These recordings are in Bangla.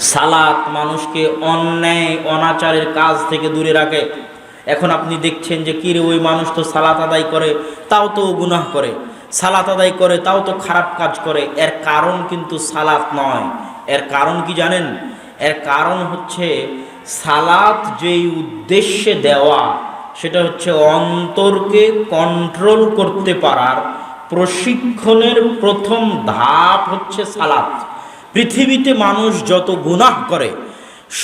সালাত মানুষকে অন্যায়, অনাচারের কাজ থেকে দূরে রাখে। এখন আপনি দেখছেন যে কিরে ওই মানুষ তো সালাত আদায় করে, তাও তো গুনাহ করে। সালাত আদায় করে, তাও তো খারাপ কাজ করে। এর কারণ কিন্তু সালাত নয়। এর কারণ কি জানেন? এর কারণ হচ্ছে সালাত যেই উদ্দেশ্যে দেওয়া, সেটা হচ্ছে অন্তরকে কন্ট্রোল করতে পারার প্রশিক্ষণের প্রথম ধাপ হচ্ছে সালাত। পৃথিবীতে মানুষ যত গুনাহ করে,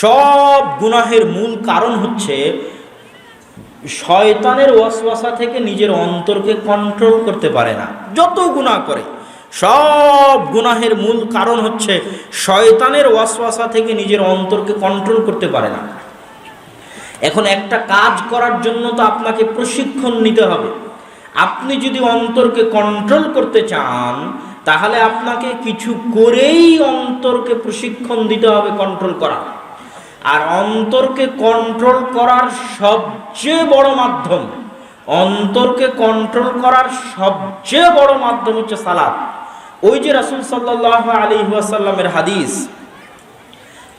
সব গুনাহের মূল কারণ হচ্ছে শয়তানের ওয়াসওয়াসা থেকে নিজের অন্তরকে কন্ট্রোল করতে পারে না। যত গুনাহ করে, সব গুনাহের মূল কারণ হচ্ছে শয়তানের ওয়াসওয়াসা থেকে নিজের অন্তরকে কন্ট্রোল করতে পারে না। এখন একটা কাজ করার জন্য তো আপনাকে প্রশিক্ষণ নিতে হবে। আপনি যদি অন্তরকে কন্ট্রোল করতে চান তাহলে আপনাকে কিছু করেই অন্তরকে প্রশিক্ষণ দিতে হবে কন্ট্রোল করা। আর অন্তরকে কন্ট্রোল করার সবচেয়ে বড় মাধ্যম, অন্তরকে কন্ট্রোল করার সবচেয়ে বড় মাধ্যম হচ্ছে সালাদ ওই যে রাসুল সাল্লাহ আলী ওয়াসাল্লামের হাদিস,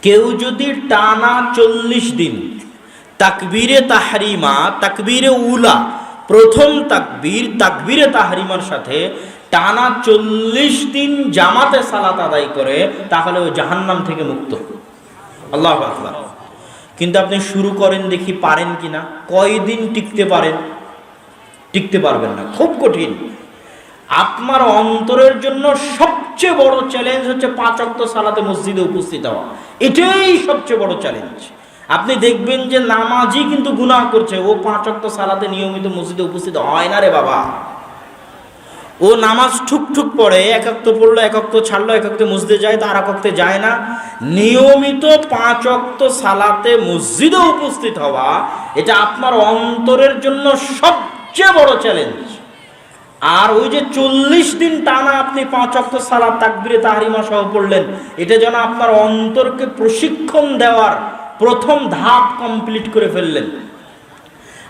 কেউ যদি টানা চল্লিশ দিন তাকবীরে তাহরিমা, তাকবীরে উলা, প্রথম তাকবীর, তাকবীরে তাহরিমার সাথে টানা চল্লিশ দিন জামাতে সালাত আদায় করে, তাহলে ও জাহান্নাম থেকে মুক্ত। আল্লাহ কিন্তু আপনি শুরু করেন দেখি পারেন কিনা, কয়দিন টিকতে পারেন? টিকতে পারবেন না, খুব কঠিন। আপনার অন্তরের জন্য সবচেয়ে বড় চ্যালেঞ্জ হচ্ছে পাঁচ অক্ত সালাতে মসজিদে উপস্থিত হওয়া। এটাই সবচেয়ে বড় চ্যালেঞ্জ আপনি দেখবেন যে নামাজি কিন্তু গুনাহ করছে, ও পাঁচ অক্ত সালাতে নিয়মিত মসজিদে উপস্থিত হয় না রে বাবা। ও নামাজ ঠুক ঠুক পড়ে একাক্ত পড়ল একাক্ত ছাড়লো একাক্ত মসজিদে যায় তার একক্তে যায় না। নিয়মিত পাঁচ অক্ত সালাতে মসজিদে উপস্থিত হওয়া, এটা আপনার অন্তরের জন্য সবচেয়ে বড় চ্যালেঞ্জ আর ওই যে চল্লিশ দিন টানা আপনি পাঁচ অক্ত সালাদ তাকবিরে তাহারিমা সহ পড়লেন, এটা যেন আপনার অন্তরকে প্রশিক্ষণ দেওয়ার প্রথম ধাপ কমপ্লিট করে ফেললেন।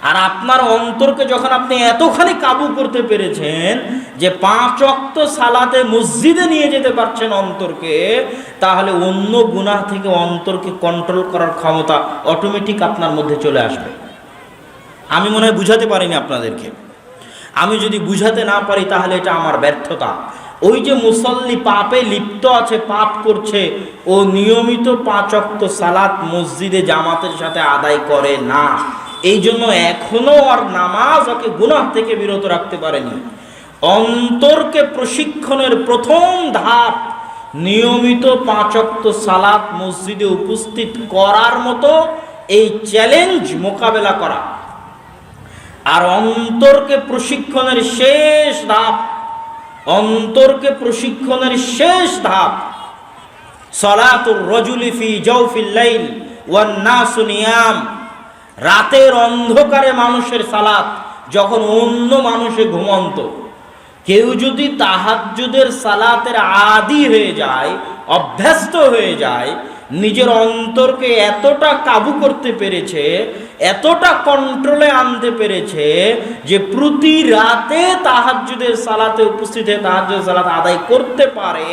আর আপনার অন্তরকে যখন আপনি এতখানি কাবু করতে পেরেছেন যে পাঁচ অক্ত সালাতে মসজিদে নিয়ে যেতে পারছেন অন্তরকে, তাহলে অন্য গুনাহ থেকে অন্তরকে কন্ট্রোল করার ক্ষমতা অটোমেটিক আপনার মধ্যে চলে আসবে। আমি মনে হয় বুঝাতে পারিনি আপনাদেরকে। আমি যদি বুঝাতে না পারি, তাহলে এটা আমার ব্যর্থতা। ওই যে মুসল্লি পাপে লিপ্ত আছে, পাপ করছে, ও নিয়মিত পাঁচ অক্ত সালাত মসজিদে জামাতের সাথে আদায় করে না। এই জন্য এখনও আর নামাজ ওকে গুনাহ থেকে বিরত রাখতে পারেনি। অন্তরকে প্রশিক্ষণের প্রথম ধাপ নিয়মিত পাঁচক্ত সালাত মসজিদে উপস্থিত করার মতো এই চ্যালেঞ্জ মোকাবেলা করা। আর অন্তরকে প্রশিক্ষণের শেষ ধাপ, অন্তরকে প্রশিক্ষণের শেষ ধাপ, সলাতুর রজুলি ফি জৌফিল লাইল ওয়ান নাসু নিয়াম রাতের অন্ধকারে মানুষের সালাত, যখন অন্য মানুষে ঘুমন্ত। কেউ যদি তাহাজুদের সালাতের আদি হয়ে যায়, অভ্যস্ত হয়ে যায় নিজের অন্তরকে এতটা কাবু করতে পেরেছে, এতটা কন্ট্রোলে আনতে পেরেছে, যে প্রতি রাতে তাহাজ্জুদের সালাতে উপস্থিত হয়ে তাহাজ্জুদের সালাত আদায় করতে পারে,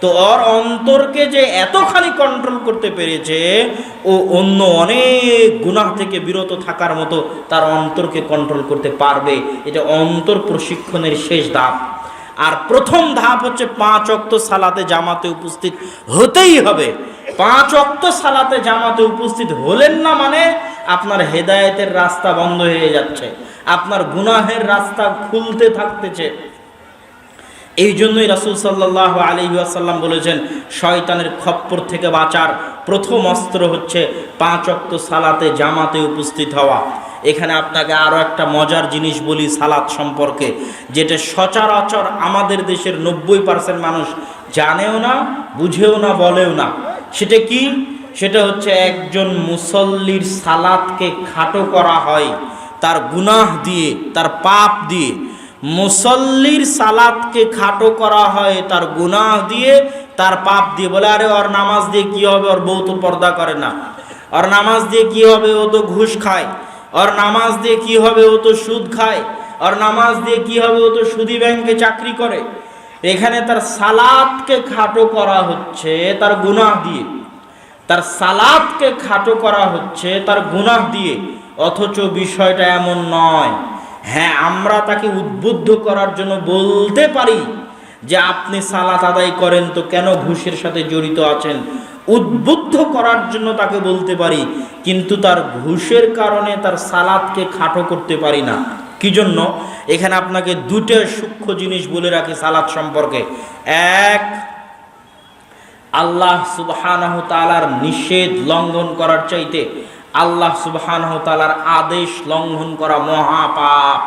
তো ওর অন্তরকে যে এতখানি কন্ট্রোল করতে পেরেছে, ও অন্য অনেক গুনাহ থেকে বিরত থাকার মতো তার অন্তরকে কন্ট্রোল করতে পারবে। এটা অন্তর প্রশিক্ষণের শেষ ধাপ। আর প্রথম ধাপ হচ্ছে পাঁচ অক্ত সালাতে জামাতে উপস্থিত হতেই হবে। পাঁচ অক্ত সালাতে জামাতে উপস্থিত হলেন না মানে আপনার হেদায়েতের রাস্তা বন্ধ হয়ে যাচ্ছে, আপনার গুনাহের রাস্তা খুলতে থাকতেছে। এই জন্যই রাসুল সাল্লাহ আলী আসাল্লাম বলেছেন, শয়তানের খপ্পর থেকে বাঁচার প্রথম অস্ত্র হচ্ছে পাঁচ অক্ত সালাতে জামাতে উপস্থিত হওয়া। এখানে আপনাকে আরও একটা মজার জিনিস বলি সালাদ সম্পর্কে, যেটা সচরাচর আমাদের দেশের নব্বই পার্সেন্ট মানুষ জানেও না, বুঝেও না, বলেও না। সেটা কি? সেটা হচ্ছে একজন মুসল্লির সালাদকে খাটো করা হয় তার গুনাহ দিয়ে, তার পাপ দিয়ে। মুসল্লির সালাদকে খাটো করা হয় তার গুনাহ দিয়ে, তার পাপ দিয়ে। বলে, আরে, ওর নামাজ দিয়ে কি হবে? ওর বউ তো পর্দা করে না। ওর নামাজ দিয়ে কি হবে? ও তো ঘুষ খায়। ওর নামাজ দিয়ে কি হবে ও তো সুদ খায়? ওর নামাজ দিয়ে কি হবে ও তো সুদি ব্যাংকে চাকরি করে? এখানে তার সালাদকে খাটো করা হচ্ছে তার গুনাহ দিয়ে। তার সালাদকে খাটো করা হচ্ছে তার গুনাহ দিয়ে। অথচ বিষয়টা এমন নয়। হ্যাঁ আমরা তাকে উদ্বুদ্ধ করার জন্য বলতে পারি যে, আপনি সালাত আদায় করেন তো কেন ঘুষের সাথে জড়িত আছেন? উদ্বুদ্ধ করার জন্য তাকে বলতে পারি, কিন্তু তার ঘুষের কারণে তার সালাদকে খাটো করতে পারি না। কি জন্য? এখানে আপনাকে দুটো সূক্ষ্ম জিনিস বলে রাখি সালাদ সম্পর্কে। এক, আল্লাহ সুবহানাহু তাআলার নিষেধ লঙ্ঘন করার চাইতে আল্লাহ সুবহানাহু তাআলার আদেশ লঙ্ঘন করা মহাপাপ।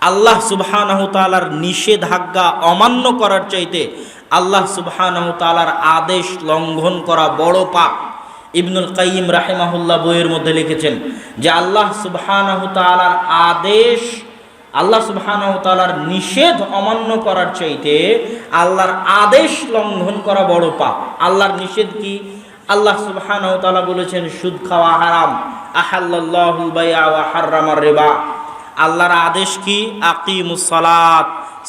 আল্লাহ সুবহানাহু তাআলার নিষেধাজ্ঞা অমান্য করার চাইতে আল্লাহ তাআলার আদেশ লঙ্ঘন করা বড় পাপ। ইবনুল কাইয়িম রাহিমাহুল্লাহ বইয়ের মধ্যে লিখেছেন যে আল্লাহ সুবহানাহু তাআলার আদেশ, আল্লাহ সুবহানাহু তাআলার নিষেধ অমান্য করার চাইতে আল্লাহর আদেশ লঙ্ঘন করা বড় পাপ। আল্লাহর নিষেধ কি? আল্লাহ সুবহানাহু তাআলা বলেছেন, সুদ খাওয়া হারাম আহাল্লাল্লাহুল বাইআ ওয়া আল্লাহর আদেশ কি? আকিমুস সালাত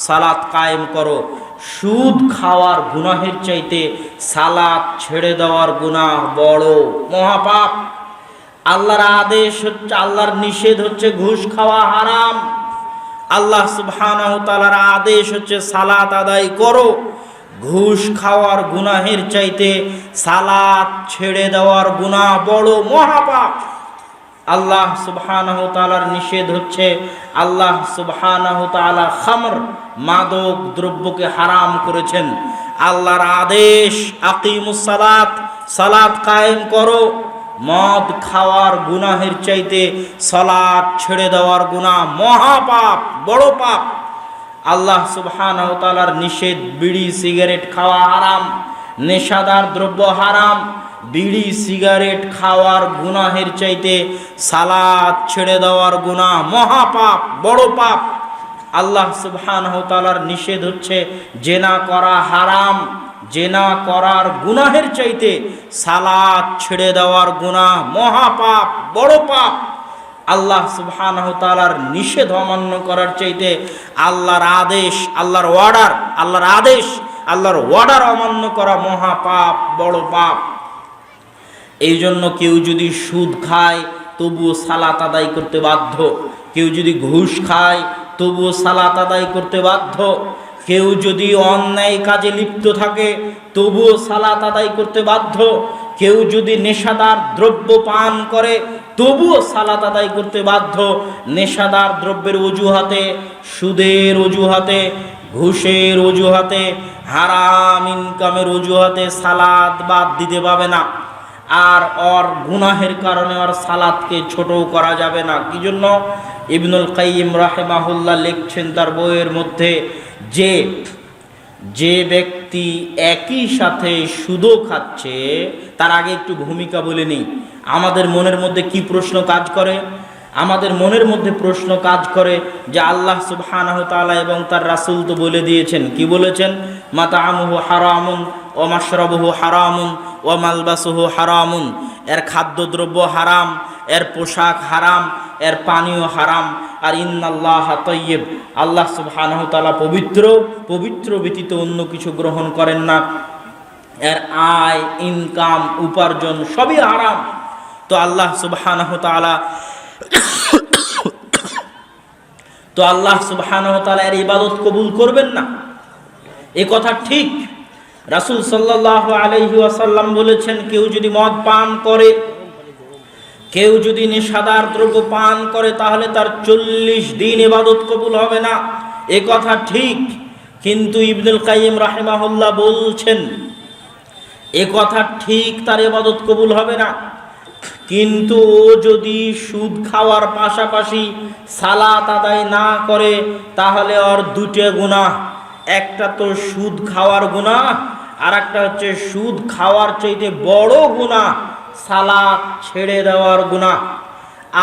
সালাত কায়েম করো। সুদ খাওয়ার গুনাহের চাইতে সালাত ছেড়ে দেওয়ার গুনাহ বড়, মহাপাপ। আল্লাহর আদেশ হচ্ছে, আল্লাহর নিষেধ হচ্ছে ঘুষ খাওয়া হারাম। আল্লাহ সুবহানাহু তাআলার আদেশ হচ্ছে, সালাত আদায় করো। ঘুষ খাওয়ার গুনাহের চাইতে সালাত ছেড়ে দেওয়ার গুনাহ বড়, মহাপাপ। আল্লাহ সুবহানাহু তাআলার নিষেধ হচ্ছে, আল্লাহ সুবহানাহু তাআলা খামর মাদক দ্রব্যকে হারাম করেছেন। আল্লাহর আদেশ, আকিমুস সালাত কায়েম করো। মদ খাওয়ার গুনাহের চাইতে সালাত ছেড়ে দেওয়ার গুনাহ মহাপাপ, বড় পাপ। আল্লাহ সুবহানাহু তাআলার নিষেধ, বিড়ি, সিগারেট খাওয়া হারাম। নেশাদার দ্রব্য হারাম। বিড়ি, সিগারেট খাওয়ার গুনাহের চাইতে সালাদ ছেড়ে দেওয়ার গুনাহ মহাপাপ, বড় পাপ। আল্লাহ সুবহানাহু তাআলার নিষেধ হচ্ছে জেনা করা হারাম, জেনা করার গুনাহের চাইতে সালাদ ছেড়ে দেওয়ার গুনাহ, মহাপাপ, বড় পাপ। আল্লাহ সুবহানাহু তাআলার নিষেধ অমান্য করার চাইতে আল্লাহর আদেশ, আল্লাহর অর্ডার আল্লাহর আদেশ, আল্লাহর অর্ডার অমান্য করা মহাপাপ, বড় পাপ। এই জন্য কেউ যদি সুদ খায়, তবুও সালাত আদায় করতে বাধ্য। কেউ যদি ঘুষ খায় তবুও সালাত আদায় করতে বাধ্য। কেউ যদি অন্যায় কাজে লিপ্ত থাকে, তবুও সালাত আদায় করতে বাধ্য। কেউ যদি নেশাদার দ্রব্য পান করে, তবুও সালাত আদায় করতে বাধ্য। নেশাদার দ্রব্যের অজুহাতে, সুদের অজুহাতে, ঘুষের অজুহাতে, হারাম ইনকামের অজুহাতে সালাদ বাদ দিতে পাবে না। আর ওর গুনাহের কারণে ওর সালাদকে ছোট করা যাবে না। কি জন্য? ইবনুল কাইম রাহেমাহুল্লাহ লিখছেন তার বইয়ের মধ্যে যে যে ব্যক্তি একই সাথে সুদও খাচ্ছে, তার আগে একটু ভূমিকা বলে নিই। আমাদের মনের মধ্যে কি প্রশ্ন কাজ করে? আমাদের মনের মধ্যে প্রশ্ন কাজ করে যে আল্লাহ সুবহানাহু তাআলা এবং তার রাসূল তো বলে দিয়েছেন। কি বলেছেন? মাতাআমুহু হারামুন ও মাশরাবুহু হারামুন ও মালবাসুহু হারামুন, এর খাদ্যদ্রব্য হারাম, এর পোশাক হারাম, এর পানীয় হারাম। আর ইন্নাল্লাহ তৈয়ব আল্লাহ সুবহানাহু পবিত্র পবিত্র ব্যতীত অন্য কিছু গ্রহণ করেন না। এর আয়, ইনকাম, উপার্জন সবই হারাম। তো আল্লাহ সুবহানাহু তো আল্লাহ সুবহানাহু এর ইবাদত কবুল করবেন না। এ কথা ঠিক। রাসূল সাল্লাল্লাহু আলাইহি ওয়াসাল্লাম বলেছেন, কেউ যদি মদ পান করে, কেউ যদি নেশাদার দ্রব্য পান করে, তাহলে তার চল্লিশ দিন এবাদত কবুল হবে না। এ কথা ঠিক, কিন্তু ইবনুল কাইম রাহিমাহুল্লাহ বলছেন, এ কথা ঠিক, তার এবাদত কবুল হবে না। কিন্তু ও যদি সুদ খাওয়ার পাশাপাশি সালাত আদায় না করে, তাহলে ওর দুটো গুনাহ। একটা তো সুদ খাওয়ার গুনাহ আর একটা হচ্ছে সুদ খাওয়ার চাইতে বড় গুনাহ সালাত ছেড়ে দেওয়ার গুনাহ।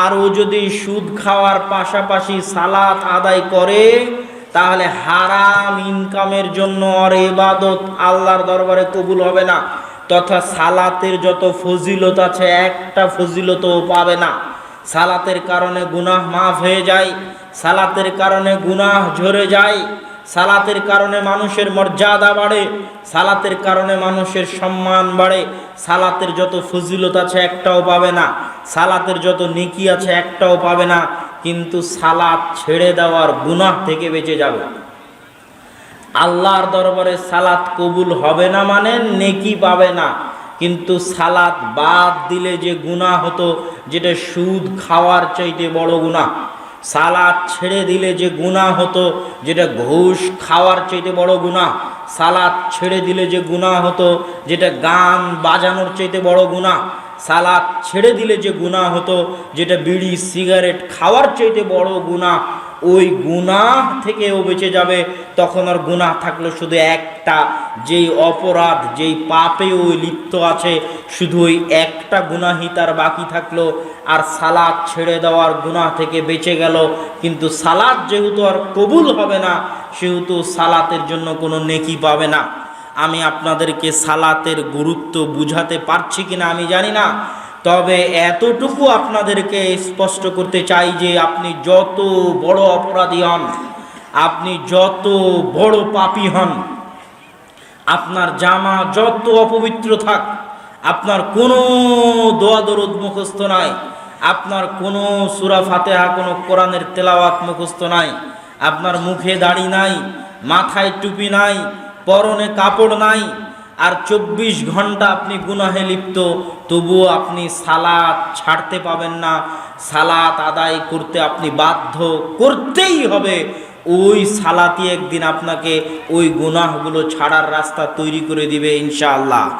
আর ও যদি সুদ খাওয়ার পাশাপাশি সালাত আদায় করে, তাহলে হারাম ইনকামের জন্য আর ইবাদত আল্লাহর দরবারে কবুল হবে না, তথা সালাতের যত ফজিলত আছে, একটা ফজিলতও পাবে না। সালাতের কারণে গুনাহ মাফ হয়ে যায়, সালাতের কারণে গুনাহ ঝরে যায়। সালাতের কারণে মানুষের মর্যাদা বাড়ে, সালাতের কারণে মানুষের সম্মান বাড়ে। সালাতের যত ফজিলত আছে একটাও পাবে না, সালাতের যত নিকি আছে একটাও পাবে না, কিন্তু সালাত ছেড়ে দেওয়ার গুনাহ থেকে বেঁচে যাবে। আল্লাহর দরবারে সালাত কবুল হবে না মানে নেকি পাবে না, কিন্তু সালাত বাদ দিলে যে গুনাহ হতো, যেটা সুদ খাওয়ার চাইতে বড় গুনাহ। সালাদ ছেড়ে দিলে যে গুণা হতো, যেটা ঘুষ খাওয়ার চাইতে বড় গুণা সালাদ ছেড়ে দিলে যে গুণা হতো, যেটা গান বাজানোর চাইতে বড় গুণা সালাদ ছেড়ে দিলে যে গুণা হতো, যেটা বিড়ি, সিগারেট খাওয়ার চাইতে বড় গুনাহ ওই গুনাহ থেকেও বেঁচে যাবে, তখন আর গুনাহ থাকল শুধু একটা, যেই অপরাধ, যেই পাপে ওই লিপ্ত আছে, শুধু ওই একটা গুনাহি তার বাকি থাকল। আর সালাদ ছেড়ে দেওয়ার গুনাহ থেকে বেঁচে গেল। কিন্তু সালাদ যেহেতু আর কবুল হবে না, সেহেতু সালাতের জন্য কোনো নেকি পাবে না। আমি আপনাদেরকে সালাতের গুরুত্ব বুঝাতে পারছি কিনা আমি জানি না। তবে এতটুকু আপনাদেরকে স্পষ্ট করতে চাই যে আপনি যত বড় অপরাধী হন, আপনি যত বড় পাপি হন, আপনার জামা যত অপবিত্র থাক, আপনার কোনো দোয়া দরদ মুখস্থ নাই, আপনার কোনো সুরা ফাতেহা, কোনো কোরআনের তেলাওয়াত মুখস্থ নাই, আপনার মুখে দাড়ি নাই, মাথায় টুপি নাই, পরনে কাপড় নাই আর চব্বিশ ঘণ্টা আপনি গুনাহে লিপ্ত, তবুও আপনি সালাত ছাড়তে পাবেন না। সালাত আদায় করতে আপনি বাধ্য করতেই হবে। ওই সালাতি একদিন আপনাকে ওই গুনাহগুলো ছাড়ার রাস্তা তৈরি করে দিবে ইনশাআল্লাহ।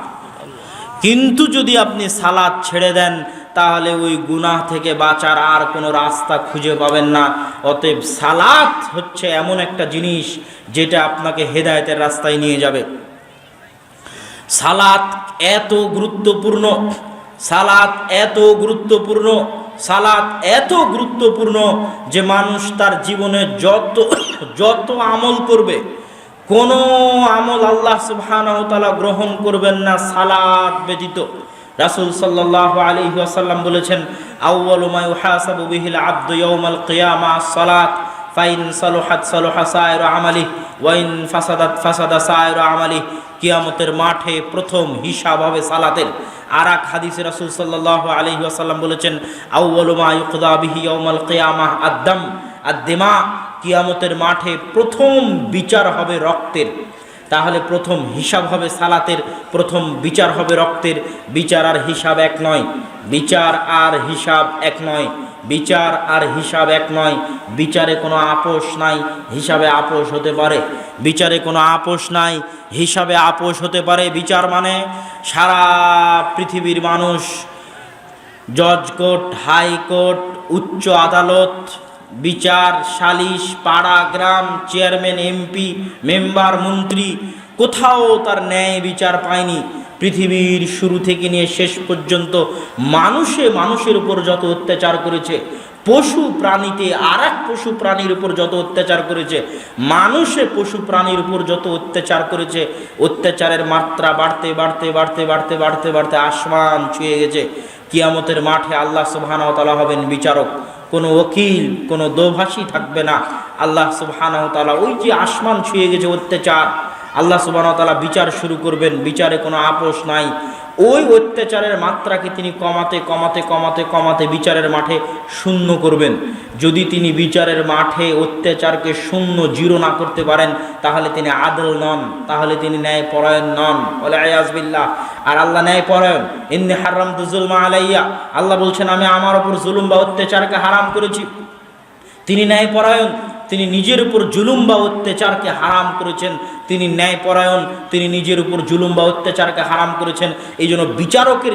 কিন্তু যদি আপনি সালাদ ছেড়ে দেন, তাহলে ওই গুনাহ থেকে বাঁচার আর কোনো রাস্তা খুঁজে পাবেন না। অতএব সালাত হচ্ছে এমন একটা জিনিস যেটা আপনাকে হেদায়েতের রাস্তায় নিয়ে যাবে। সালাত এত গুরুত্বপূর্ণ, সালাত এত গুরুত্বপূর্ণ, সালাত এত গুরুত্বপূর্ণ যে মানুষ তার জীবনে যত যত আমল করবে, কোনো আমল আল্লাহ সুবহানাহু তাআলা গ্রহণ করবেন না সালাত ব্যতীত। রাসূল সাল্লাল্লাহু আলাইহি ওয়াসাল্লাম বলেছেন আউয়ালু মা ইউহাসাবু বিহিল আবদু ইয়াউমাল কিয়ামা, সালাত ফাইন সালুহাত সালুহা সায়রু আমালি ওয়াইন ফাসাদাত ফাসাদা সায়রু আমালি কিয়ামতের মাঠে প্রথম হিসাব হবে সালাতের। আর এক হাদিসে রাসূল সাল্লাল্লাহু আলাইহি ওয়াসাল্লাম বলেছেন আউয়ালু মা ইউকদা বিহি ইয়াউমাল কিয়ামাহ আদ-দাম, আদ-দিমা, কিয়ামতের মাঠে প্রথম বিচার হবে রক্তের। তাহলে প্রথম হিসাব হবে সালাতের, প্রথম বিচার হবে রক্তের। বিচার আর হিসাব এক নয়। বিচার আর হিসাব এক নয়। বিচার আর হিসাব এক নয়। বিচারে কোনো আপোষ নাই, হিসাবে আপোষ হতে পারে। বিচারে কোনো আপোষ নাই, হিসাবে আপোষ হতে পারে। বিচার মানে সারা পৃথিবীর মানুষ জজ কোর্ট হাইকোর্ট, উচ্চ আদালত, বিচার, সালিশ, পাড়া, গ্রাম, চেয়ারম্যান, এমপি, মেম্বার, মন্ত্রী, কোথাও তার ন্যায় বিচার পায়নি। পৃথিবীর শুরু থেকে নিয়ে শেষ পর্যন্ত মানুষে মানুষের উপর যত অত্যাচার করেছে, পশু প্রাণীতে আর এক পশু প্রাণীর উপর যত অত্যাচার করেছে, মানুষে পশু প্রাণীর উপর যত অত্যাচার করেছে, অত্যাচারের মাত্রা বাড়তে বাড়তে বাড়তে বাড়তে বাড়তে বাড়তে আসমান ছুঁয়ে গেছে। কিয়ামতের মাঠে আল্লাহ সুবহানাহু হবেন বিচারক। কোনো ওকিল, কোনো দোভাষী থাকবে না। আল্লাহ সুবহানাহু তাআলা ওই যে আসমান ছুঁয়ে গেছে অত্যাচার। আল্লাহ সুবহানাহু তাআলা বিচার শুরু করবেন, বিচারে কোনো আপোষ নাই। ওই অত্যাচারের মাত্রাকে তিনি কমাতে কমাতে কমাতে কমাতে বিচারের মাঠে শূন্য করবেন। যদি তিনি বিচারের মাঠে অত্যাচারকে শূন্য, জিরো না করতে পারেন, তাহলে তিনি আদল নন, তাহলে তিনি ন্যায় পরায়ণ নন বলে আয়াজবিল্লাহ আর আল্লাহ ন্যায় পরায়ণ এমনি হারাম জুলমা আলাইয়া। আল্লাহ বলছেন, আমি আমার ওপর জুলুম বা অত্যাচারকে হারাম করেছি। তিনি ন্যায় পরায়ণ তিনি নিজের উপর জুলুম বা অত্যাচারকে হারাম করেছেন, তিনি ন্যায়পরায়ণ, তিনি নিজের উপর জুলুম বা অত্যাচারকে হারাম করেছেন। এই জন্য বিচারকের,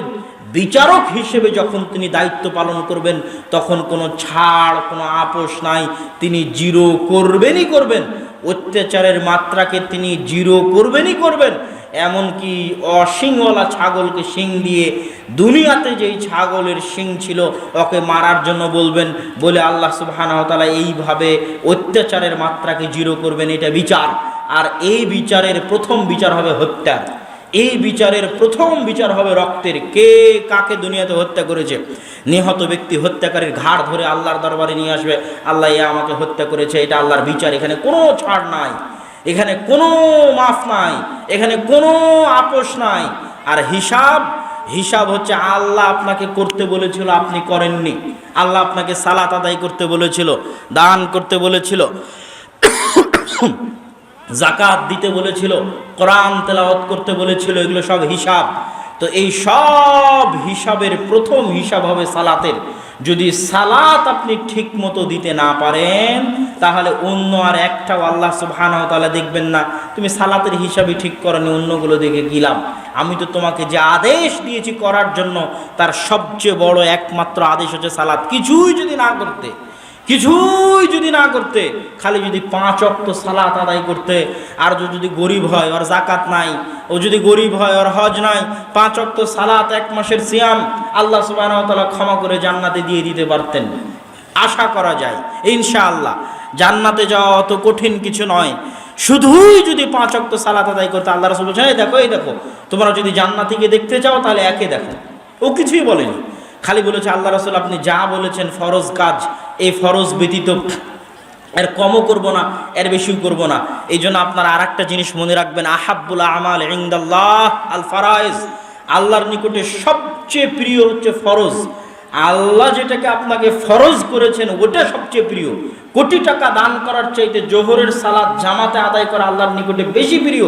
বিচারক হিসেবে যখন তিনি দায়িত্ব পালন করবেন, তখন কোনো ছাড়, কোনো আপোষ নাই। তিনি জিরো করবেনই করবেন। অত্যাচারের মাত্রাকে তিনি জিরো করবেনই করবেন। এমনকি অশিংওয়ালা ছাগলকে শিং দিয়ে দুনিয়াতে যেই ছাগলের শিং ছিল ওকে মারার জন্য বলবেন, বলে আল্লাহ সুবাহানতালা এইভাবে অত্যাচারের মাত্রাকে জিরো করবেন, এটা বিচার। আর এই বিচারের প্রথম বিচার হবে হত্যার এই বিচারের প্রথম বিচার হবে রক্তের। কে কাকে দুনিয়াতে হত্যা করেছে? নিহত ব্যক্তি হত্যাকারীর ঘাড় ধরে আল্লাহর দরবারে নিয়ে আসবে, আল্লাহ এ আমাকে হত্যা করেছে, এটা আল্লাহর বিচার, এখানে কোনো ছাড় নাই। এখানে কোনো মাফ নাই, এখানে কোনো আপোষ নাই। আর হিসাব হিসাব হচ্ছে আল্লাহ আপনাকে করতে বলেছিল, আপনি করেননি। আল্লাহ আপনাকে সালাত আদায় করতে বলেছিল, দান করতে বলেছিল জাকাত দিতে বলেছিল, কোরআন তেলাওয়াত করতে বলেছিল, এগুলো সব হিসাব। তো এই সব হিসাবের প্রথম হিসাব হবে সালাতের। যদি সালাত আপনি ঠিক মতো দিতে না পারেন, তাহলে অন্য আর একটাও আল্লাহ সুবহানাহু তাআলা দেখবেন না। তুমি সালাতের হিসাবে ঠিক করনি, অন্যগুলো দেখে গিলাম আমি তো তোমাকে যে আদেশ দিয়েছি করার জন্য, তার সবচেয়ে বড় একমাত্র আদেশ হচ্ছে সালাত। কিছুই যদি না করতে কিছুই যদি না করতে, খালি যদি পাঁচ অক্ত সালাত আদায় করতে, আর যদি গরিব হয়, ওর জাকাত নাই, ও যদি গরিব হয়, ওর হজ নাই, পাঁচ অক্ত সালাত, এক মাসের সিয়াম, আল্লাহ সুবাহ ক্ষমা করে জান্নাতে দিয়ে দিতে পারতেন। আশা করা যায়, ইনশাআল্লাহ। জান্নাতে যাওয়া অত কঠিন কিছু নয়। শুধুই যদি পাঁচ অক্ত সালাত আদায় করতে, আল্লাহ রসুল বলছেন দেখো, এই দেখো, তোমরা যদি জান্নাতিকে দেখতে চাও, তাহলে একে দেখো। ও কিছুই বলেনি। খালি বলেছে, আল্লাহ রসুল, আপনি যা বলেছেন, ফরজ কাজ এই ফরজ ব্যতীত এর কমও করব না, এর বেশিও করব না। এই জন্য আপনারা আর একটা জিনিস মনে রাখবেন, আহাব্বুল আমাল ইংদাল্লাহ আল ফারাইজ। আল্লাহর নিকটে সবচেয়ে প্রিয় হচ্ছে ফরজ। আল্লাহ যেটাকে আপনাকে ফরজ করেছেন, ওটা সবচেয়ে প্রিয়। কোটি টাকা দান করার চাইতে জোহরের সালাদ জামাতে আদায় করা আল্লাহর নিকটে বেশি প্রিয়।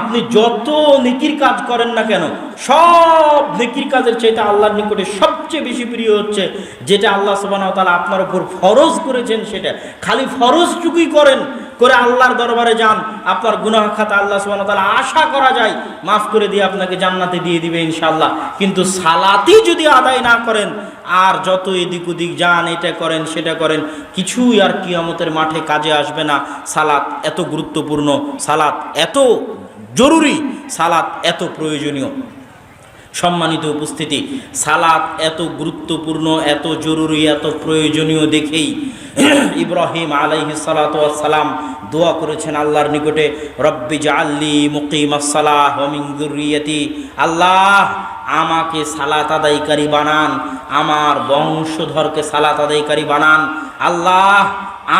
আপনি যত নেকির কাজ করেন না কেন, সব নেকির কাজের চাইতে আল্লাহর নিকটে সবচেয়ে বেশি প্রিয় হচ্ছে যেটা আল্লাহ সুবাহ তালা আপনার উপর ফরজ করেছেন সেটা। খালি ফরজটুকুই করেন, করে আল্লাহর দরবারে যান, আপনার গুনাহ খাতা আল্লাহ সুবাহ তালা আশা করা যায়, মাফ করে দিয়ে আপনাকে জান্নাতে দিয়ে দিবে ইনশাল্লাহ কিন্তু সালাতি যদি আদায় না করেন, আর যত এদিক ওদিক যান, এটা করেন, সেটা করেন, কিছুই আর কিয়ামতের মাঠে কাজে আসবে না। সালাত এত গুরুত্বপূর্ণ, সালাত এত জরুরি সালাত এত প্রয়োজনীয়। সম্মানিত উপস্থিতি, সালাত এত গুরুত্বপূর্ণ, এত জরুরি, এত প্রয়োজনীয় দেখেই ইব্রাহিম আলাইহি সালাম দোয়া করেছেন আল্লাহর নিকটে, রব্বি জাল্লি মুকিম সালাহ মিঙ্গুরিয়াতি আল্লাহ আমাকে সালাত আদায়কারী বানান, আমার বংশধরকে সালাত আদায়কারী বানান, আল্লাহ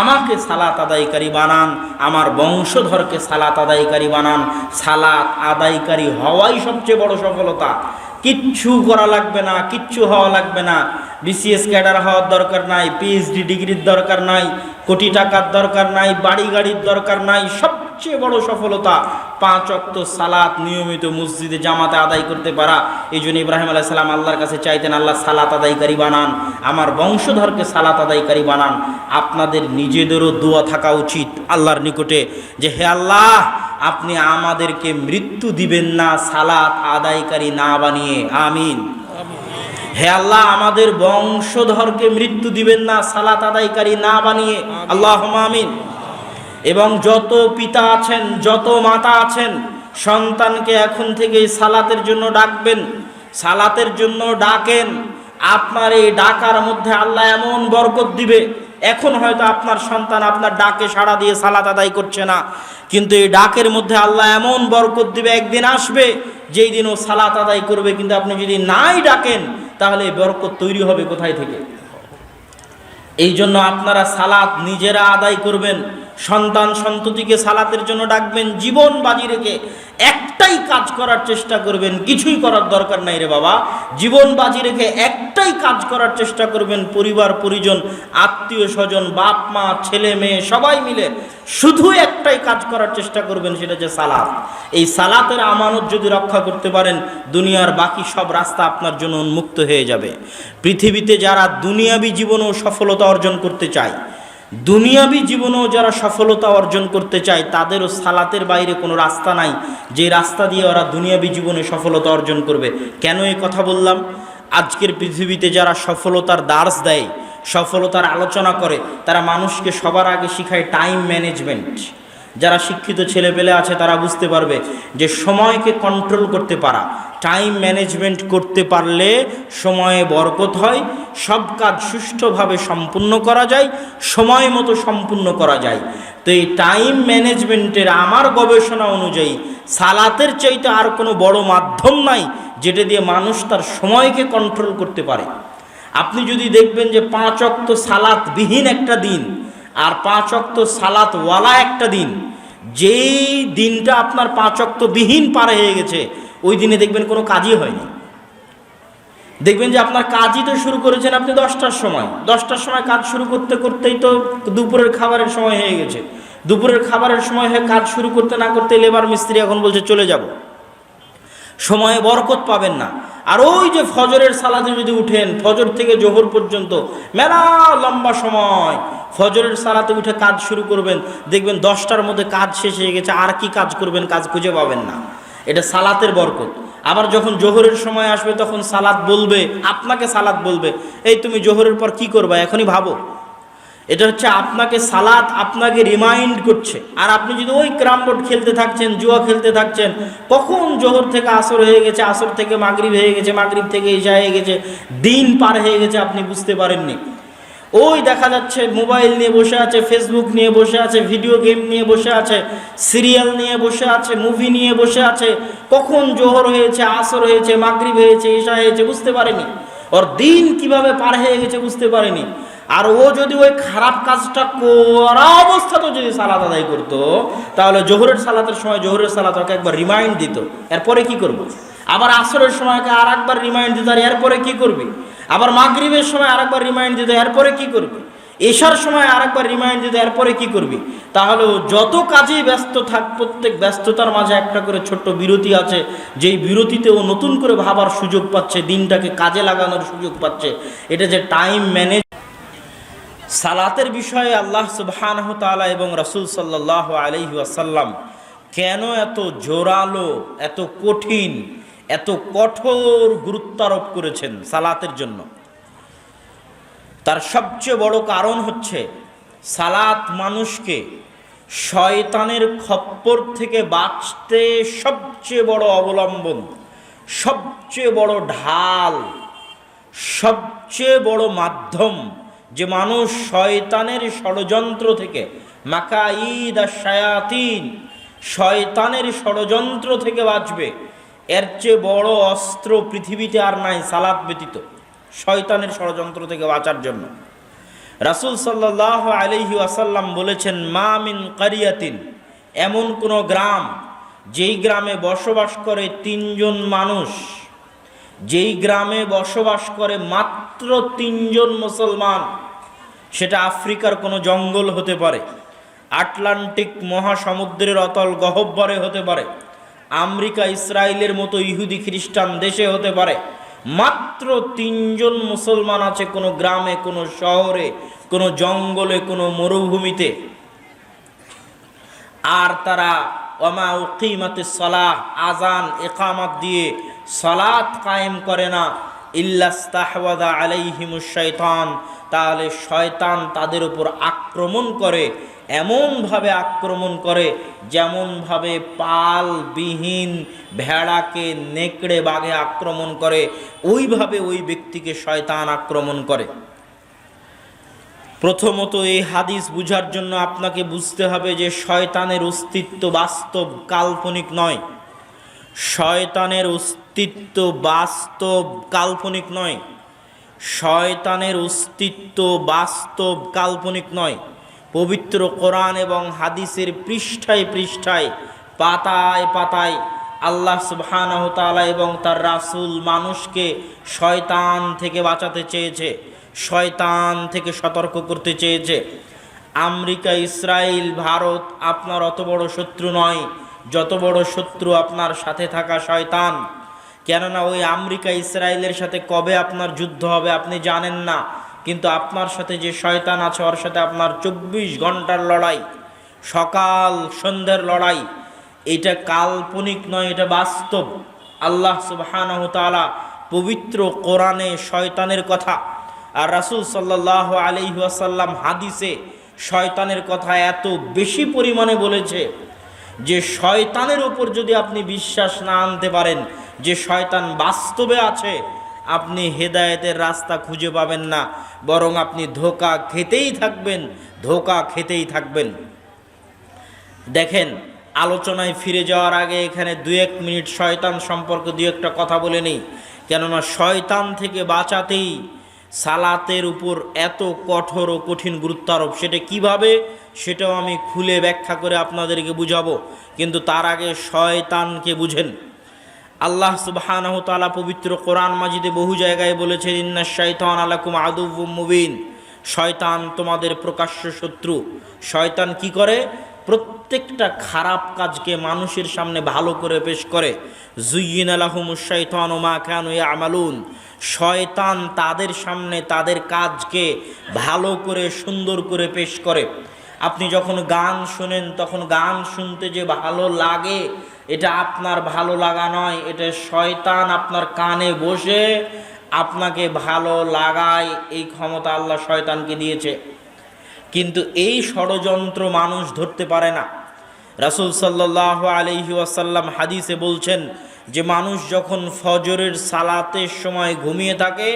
আমাকে সালাত আদায়কারী বানান, আমার বংশধরকে সালাত আদায়কারী বানান। সালাত আদায়কারী হওয়াই সবচেয়ে বড় সফলতা। কিচ্ছু করা লাগবে না, কিচ্ছু হওয়া লাগবে না। বিসিএস ক্যাডার হওয়ার দরকার নাই পিএইচডি ডিগ্রির দরকার নাই, কোটি টাকার দরকার নাই, বাড়ি গাড়ির দরকার নাই সবচেয়ে বড় সফলতা পাঁচ অক্ত সালাত নিয়মিত মসজিদে জামাতে আদায় করতে পারা। এই জন্য ইব্রাহিম আলাহ সালাম আল্লাহর কাছে চাইতেন, আল্লাহ, সালাত আদায়কারী বানান। আমার বংশধরকে সালাত আদায়কারী বানান। আপনাদের নিজেদেরও দোয়া থাকা উচিত আল্লাহর নিকটে যে, হে আল্লাহ, আপনি আমাদেরকে মৃত্যু দিবেন না, সালাত আদায়কারী না বানিয়ে। আমিন। হে আল্লাহ, আমাদের বংশধরকে মৃত্যু দিবেন না, সালাত আদায়কারী না বানিয়ে। আল্লাহ আমিন। এবং যত পিতা আছেন, যত মাতা আছেন, সন্তানকে এখন থেকেই সালাতের জন্য ডাকবেন। সালাতের জন্য ডাকেন। আপনার এই ডাকার মধ্যে আল্লাহ এমন বরকত দিবে। এখন হয়তো আপনার সন্তান আপনার ডাকে সাড়া দিয়ে সালাত আদায় করছে না। কিন্তু এই ডাকের মধ্যে আল্লাহ এমন বরকত দিবে, একদিন আসবে, যেই দিন ও সালাত আদায় করবে। কিন্তু আপনি যদি নাই ডাকেন, তাহলে এই বরকত তৈরি হবে কোথায় থেকে? এই জন্য আপনারা সালাত নিজেরা আদায় করবেন। সন্তান সন্ততিকে সালাতের জন্য ডাকবেন, জীবন বাজি রেখে একটাই কাজ করার চেষ্টা করবেন, কিছুই করার দরকার নাই রে বাবা। জীবন বাজি রেখে একটাই কাজ করার চেষ্টা করবেন, পরিবার, পরিজন, আত্মীয় স্বজন, বাপ, মা, ছেলে, মেয়ে, সবাই মিলে শুধু একটাই কাজ করার চেষ্টা করবেন, সেটা হচ্ছে সালাত। এই সালাতের আমানত যদি রক্ষা করতে পারেন, দুনিয়ার বাকি সব রাস্তা আপনার জন্য উন্মুক্ত হয়ে যাবে। পৃথিবীতে যারা দুনিয়াবী জীবনেও সফলতা অর্জন করতে চায় দুনিয়াবী জীবনেও যারা সফলতা অর্জন করতে চায়, তাদেরও সালাতের বাইরে কোনো রাস্তা নাই। যে রাস্তা দিয়ে ওরা দুনিয়াবি জীবনে সফলতা অর্জন করবে। কেন এই কথা বললাম? আজকের পৃথিবীতে যারা সফলতার দার্স দেয়, সফলতার আলোচনা করে, তারা মানুষকে সবার আগে শিখায় টাইম ম্যানেজমেন্ট যারা শিক্ষিত ছেলেপেলে আছে তারা বুঝতে পারবে যে সময়কে কন্ট্রোল করতে পারা। টাইম ম্যানেজমেন্ট করতে পারলে সময়ে বরকত হয়, সব কাজ সুষ্ঠুভাবে সম্পূর্ণ করা যায়, সময় মতো সম্পূর্ণ করা যায়। তো এই টাইম ম্যানেজমেন্টের আমার গবেষণা অনুযায়ী সালাতের চাইতে আর কোনো বড় মাধ্যম নাই যেটা দিয়ে মানুষ তার সময়কে কন্ট্রোল করতে পারে। আপনি যদি দেখবেন যে পাঁচ অক্ত সালাত বিহীন একটা দিন আর পাঁচ অক্ত সালাতওয়ালা একটা দিন। যেই দিনটা আপনার পাঁচ অক্ত বিহীন পার হয়ে গেছে, ওই দিনে দেখবেন কোনো কাজই হয়নি। দেখবেন যে আপনার কাজই তো শুরু করেছেন আপনি দশটার সময়। দশটার সময় কাজ শুরু করতে করতেই তো দুপুরের খাবারের সময় হয়ে গেছে। দুপুরের খাবারের সময় হয়ে কাজ শুরু করতে না করতে লেবার মিস্ত্রি এখন বলছে, চলে যাব। সময়ে বরকত পাবেন না। আর ওই যে ফজরের সালাতে যদি উঠেন, ফজর থেকে জোহর পর্যন্ত, মেলা লম্বা সময় ফজরের সালাতে উঠে কাজ শুরু করবেন, দেখবেন দশটার মধ্যে কাজ শেষ হয়ে গেছে, আর কি কাজ করবেন, কাজ খুঁজে পাবেন না। এটা সালাতের বরকত। আবার যখন জোহরের সময় আসবে, তখন সালাদ বলবে, আপনাকে সালাদ বলবে, এই তুমি জোহরের পর কি করবা? এখনই ভাবো। এটা হচ্ছে আপনাকে সালাদ আপনাকে রিমাইন্ড করছে। আর আপনি যদি ওই ক্রাম বোর্ড খেলতে থাকছেন, জুয়া খেলতে থাকছেন, কখন জোহর থেকে আসর হয়ে গেছে, আসর থেকে মাগরিব হয়ে গেছে, মাগরিব থেকে ঈশা হয়ে গেছে, দিন পার হয়ে গেছে, আপনি বুঝতে পারেননি। ওই দেখা যাচ্ছে মোবাইল নিয়ে বসে আছে ফেসবুক নিয়ে বসে আছে ভিডিও গেম নিয়ে বসে আছে সিরিয়াল নিয়ে বসে আছে মুভি নিয়ে বসে আছে, কখন জোহর হয়েছে, আসর হয়েছে, মাগরিব হয়েছে ঈশা হয়েছে, বুঝতে পারেনি। ওর দিন কীভাবে পার হয়ে গেছে, বুঝতে পারেনি। আর ও যদি ওই খারাপ কাজটা করা অবস্থাতেও যদি সালাদ আদায় করতো, তাহলে জোহরের সালাতের সময় জোহরের সালাত ওকে একবার রিমাইন্ড দিত। এরপরে কি করব। আবার আসরের সময় ওকে আর একবার রিমাইন্ড দিত, আর এরপরে কি করবি? আবার মাগরিবের সময় আর একবার রিমাইন্ড দিত, এরপরে কি করবি? এশার সময় আর একবার রিমাইন্ড দিত, এরপরে কি করবি? তাহলে যত কাজেই ব্যস্ত থাক, প্রত্যেক ব্যস্ততার মাঝে একটা করে ছোট্ট বিরতি আছে, যেই বিরতিতে ও নতুন করে ভাবার সুযোগ পাচ্ছে, দিনটাকে কাজে লাগানোর সুযোগ পাচ্ছে। এটা যে টাইম ম্যানেজ সালাতের বিষয়ে আল্লাহ সুবহানাহু এবং রাসূল সাল্লাল্লাহু আলাইহি ওয়াসাল্লাম কেন এত জোরালো, এত কঠিন, এত কঠোর গুরুত্ব আরোপ করেছেন সালাতের জন্য? তার সবচেয়ে বড় কারণ হচ্ছে সালাত মানুষকে শয়তানের খপ্পর থেকে বাঁচতে সবচেয়ে বড় অবলম্বন, সবচেয়ে বড় ঢাল, সবচেয়ে বড় মাধ্যম যে মানুষ শয়তানের ষড়যন্ত্র থেকে মাকাইদ আর শায়াতিন শয়তানের ষড়যন্ত্র থেকে বাঁচবে, এর চেয়ে বড় অস্ত্র পৃথিবীতে আর নাই, সালাত ব্যতীত, শয়তানের ষড়যন্ত্র থেকে বাঁচার জন্য। রাসুল সাল্লাহ আলহি আসাল্লাম বলেছেন, মা মিন কারিয়াতিন এমন কোনো গ্রাম, যেই গ্রামে বসবাস করে তিনজন মানুষ, যেই গ্রামে বসবাস করে মাত্র তিনজন মুসলমান সেটা আফ্রিকার কোনো জঙ্গল হতে পারে, আটলান্টিক মহাসমুদ্রের অতল গহব্বরে হতে পারে, আমেরিকা ইসরায়েলের মতো ইহুদি খ্রিস্টান দেশে হতে পারে। মাত্র তিনজন মুসলমান আছে কোনো গ্রামে, কোনো শহরে, কোনো জঙ্গলে, কোনো মরুভূমিতে। আর তারা ওমা উকিমাতে সলাহ আজান একামাত দিয়ে সলাৎ কায়েম করে না। ইল্লাস্তাহওয়াদা আলাইহিমুশ শয়তান তাহলে শয়তান তাদের উপর আক্রমণ করে, এমনভাবে আক্রমণ করে যেমনভাবে পালবিহীন ভেড়াকে নেকড়ে বাঘে আক্রমণ করে, ওইভাবে ওই ব্যক্তিকে শয়তান আক্রমণ করে। প্রথমত এই হাদিস বুঝার জন্য আপনাকে বুঝতে হবে যে শয়তানের অস্তিত্ব বাস্তব, কাল্পনিক নয়। শয়তানের অস্তিত্ব বাস্তব, কাল্পনিক নয়। শয়তানের অস্তিত্ব বাস্তব কাল্পনিক নয়। পবিত্র কোরআন এবং হাদিসের পৃষ্ঠায় পৃষ্ঠায়, পাতায় পাতায় আল্লাহ সুবহানাহ তাআলা এবং তার রাসূল মানুষকে শয়তান থেকে বাঁচাতে চেয়েছে, শয়তান থেকে সতর্ক করতে চেয়েছে। আমেরিকা ইসরায়েল ভারত আপনার অত বড় শত্রু নয়, যত বড় শত্রু আপনার সাথে থাকা শয়তান। কেননা ওই আমেরিকা, ইসরায়েলের সাথে কবে আপনার যুদ্ধ হবে আপনি জানেন না, কিন্তু আপনার সাথে যে শয়তান আছে, ওর সাথে আপনার চব্বিশ ঘণ্টার লড়াই, সকাল সন্ধ্যের লড়াই, এটা কাল্পনিক নয়, এটা বাস্তব। আল্লাহ তাআলা পবিত্র কোরআনে শয়তানের কথা আর রাসূল সাল্লাহ আলাইহি ওয়াসাল্লাম হাদিসে শয়তানের কথা এত বেশি পরিমাণে বলেছে। যে শয়তানের উপর যদি আপনি বিশ্বাস না আনতে পারেন, যে শয়তান বাস্তবে আছে, আপনি হেদায়েতের রাস্তা খুঁজে পাবেন না। বরং আপনি ধোকা খেতেই থাকবেন, ধোকা খেতেই থাকবেন। দেখেন, আলোচনায় ফিরে যাওয়ার আগে এখানে দু এক মিনিট শয়তান সম্পর্কে দু একটা কথা বলে নেই। কেননা শয়তান থেকে বাঁচাতেই সালাতের উপর এত কঠোর ও কঠিন গুরুত্ব আরোপ। সেটা কীভাবে? সেটাও আমি খুলে ব্যাখ্যা করে আপনাদেরকে বুঝাবো। কিন্তু তার আগে শয়তানকে বুঝেন। আল্লাহ তাআলা পবিত্র কোরআন মাজিদে বহু জায়গায় বলেছেন, ইন্না শাইতান আলাকুম আদুব্বুম মুবিন। শয়তান তোমাদের প্রকাশ্য শত্রু। শয়তান কি করে? প্রত্যেকটা খারাপ কাজকে মানুষের সামনে ভালো করে পেশ করে। জুইন আলাহুম শৈতান মা খান আমালুন শয়তান তাদের সামনে তাদের কাজকে ভালো করে সুন্দর করে পেশ করে। আপনি যখন গান শোনেন, তখন গান শুনতে যে ভালো লাগে, এটা আপনার ভালো লাগা নয়, এটা শয়তান আপনার কানে বসে আপনাকে ভালো লাগায়, এই ক্ষমতা আল্লাহ শয়তানকে দিয়েছে। কিন্তু এই ষড়যন্ত্র মানুষ ধরতে পারে না। রাসুল সাল্লাহ আলহি ওয়াসাল্লাম হাদিসে বলছেন যে, মানুষ যখন ফজরের সালাতের সময় ঘুমিয়ে থাকে,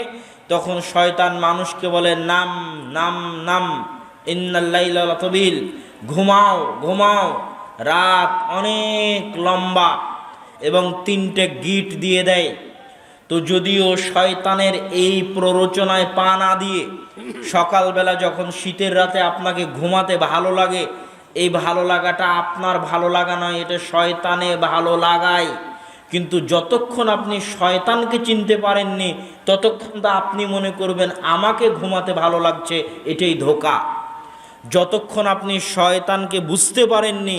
তখন শয়তান মানুষকে বলে, নাম নাম নাম। ইন্নাল্লাইল ঘুমাও ঘুমাও। রাত অনেক লম্বা এবং তিনটে গিট দিয়ে দেয়। তো যদিও শয়তানের এই প্ররোচনায় পা না দিয়ে সকালবেলা যখন শীতের রাতে আপনাকে ঘুমাতে ভালো লাগে, এই ভালো লাগাটা আপনার ভালো লাগা নয়, এটা শয়তানে ভালো লাগায়। কিন্তু যতক্ষণ আপনি শয়তানকে চিনতে পারেননি, ততক্ষণ তো আপনি মনে করবেন, আমাকে ঘুমাতে ভালো লাগছে, এটাই ধোকা। যতক্ষণ আপনি শয়তানকে বুঝতে পারেননি,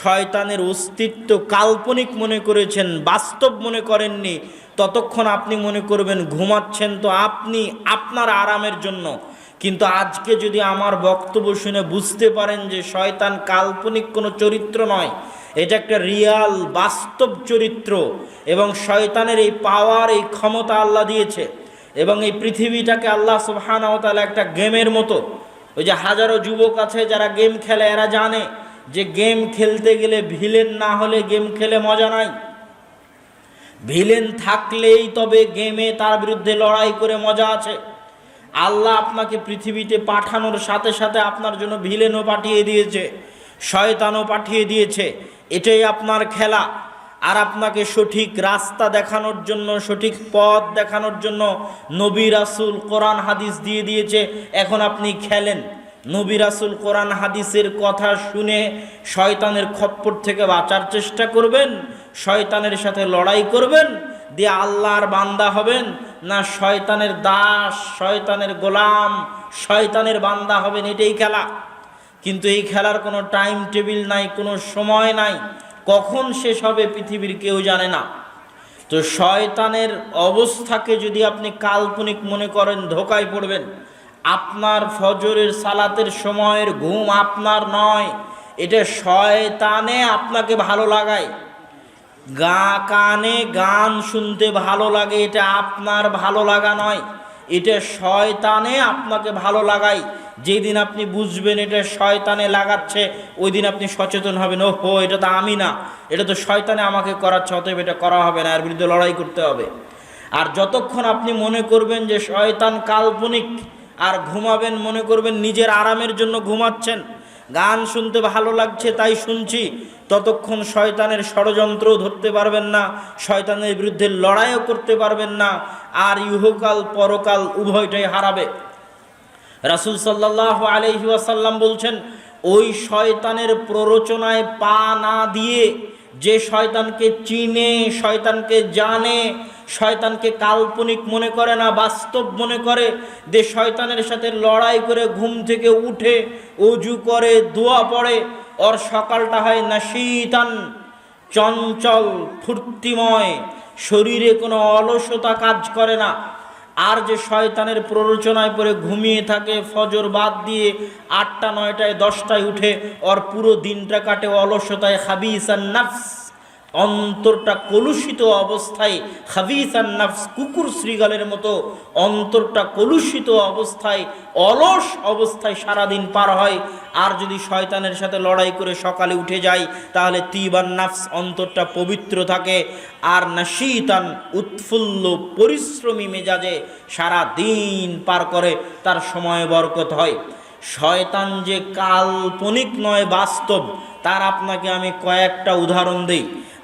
শয়তানের অস্তিত্ব কাল্পনিক মনে করেছেন, বাস্তব মনে করেননি, ততক্ষণ আপনি মনে করবেন, ঘুমাচ্ছেন তো আপনি, আপনার আরামের জন্য। কিন্তু আজকে যদি আমার বক্তব্য শুনে বুঝতে পারেন যে শয়তান কাল্পনিক কোনো চরিত্র নয়, এটা একটা রিয়াল, বাস্তব চরিত্র, এবং শয়তানের এই পাওয়ার, এই ক্ষমতা আল্লাহ দিয়েছে, এবং এই পৃথিবীটাকে আল্লাহ সুবহানাহু একটা গেমের মতো ওই যে হাজারো যুবক আছে যারা গেম খেলে, এরা জানে যে গেম খেলতে গেলে ভিলেন না হলে গেম খেলে মজা নাই। ভিলেন থাকলেই তবে গেমে তার বিরুদ্ধে লড়াই করে মজা আছে। আল্লাহ আপনাকে পৃথিবীতে পাঠানোর সাথে সাথে আপনার জন্য ভিলেনও পাঠিয়ে দিয়েছে, শয়তানও পাঠিয়ে দিয়েছে। এটাই আপনার খেলা। আর আপনাকে সঠিক রাস্তা দেখানোর জন্য, সঠিক পথ দেখানোর জন্য নবী রাসুল কোরআন হাদিস দিয়ে দিয়েছে। এখন আপনি খেলেন। নবী রাসুল কোরআন হাদিসের কথা শুনে শয়তানের খপ্পর থেকে বাঁচার চেষ্টা করবেন, শয়তানের সাথে লড়াই করবেন, দিয়ে আল্লাহর বান্দা হবেন। না, শয়তানের দাস, শয়তানের গোলাম, শয়তানের বান্দা হবেন, এটাই খেলা। কিন্তু এই খেলার কোনো টাইম টেবিল নাই, কোনো সময় নাই। কখন শেষ হবে পৃথিবীর কেউ জানে না। তো শয়তানের অবস্থাকে যদি আপনি কাল্পনিক মনে করেন, ধোকায় পড়বেন। আপনার ফজরের সালাতের সময়ের ঘুম আপনার নয়। এটা শয়তানে আপনাকে ভালো লাগায়। গা কানে গান শুনতে ভালো লাগে, এটা আপনার ভালো লাগা নয়। এটা শয়তানে আপনাকে ভালো লাগাই যেদিন আপনি বুঝবেন এটা শয়তানে লাগাচ্ছে ওই দিন আপনি সচেতন হবেন ও হো এটা তো আমি না, এটা তো শয়তানে আমাকে করাচ্ছে, অতএব এটা করা হবে না, এর বিরুদ্ধে লড়াই করতে হবে। আর যতক্ষণ আপনি মনে করবেন যে শয়তান কাল্পনিক, আর ঘুমাবেন মনে করবেন নিজের আরামের জন্য ঘুমাচ্ছেন গান শুনতে ভালো লাগছে, তাই শুনছি। ততক্ষণ শয়তানের ষড়যন্ত্র ধরতে পারবেন না, শয়তানের বিরুদ্ধে লড়াইও করতে পারবেন না, আর ইহকাল পরকাল উভয়টাই হারাবে। রাসুল সাল্লাহ আলহিউসাল্লাম বলছেন, ওই শয়তানের প্ররোচনায় পা না দিয়ে যে শয়তানকে চিনে, শয়তানকে জানে, শয়তানকে কাল্পনিক মনে করে না, বাস্তব মনে করে, যে শয়তানের সাথে লড়াই করে ঘুম থেকে উঠে অজু করে, দোয়া পড়ে, ওর সকালটা হয় না শীতান চঞ্চল, ফুর্তিময়, শরীরে কোনো অলসতা কাজ করে না। আর যে শয়তানের প্ররোচনায় পরে ঘুমিয়ে থাকে, ফজর বাদ দিয়ে আটটা, নয়টায়, দশটায় উঠে ওর পুরো দিনটা কাটে অলসতায় হাবিসান নাফস। অন্তরটা কলুষিত অবস্থায় হাবিসান নাফস কুকুর শ্রীগালের মতো অন্তরটা কলুষিত অবস্থায়, অলস অবস্থায় সারাদিন পার হয়। আর যদি শয়তানের সাথে লড়াই করে সকালে উঠে যায়, তাহলে তিবান নাফস অন্তরটা পবিত্র থাকে। আর নাশিতান উৎফুল্ল পরিশ্রমী মেজাজে সারা দিন পার করে, তার সময় বরকত হয়। শয়তান যে কাল্পনিক নয়, বাস্তব, তার আপনাকে আমি কয়েকটা উদাহরণ দিই।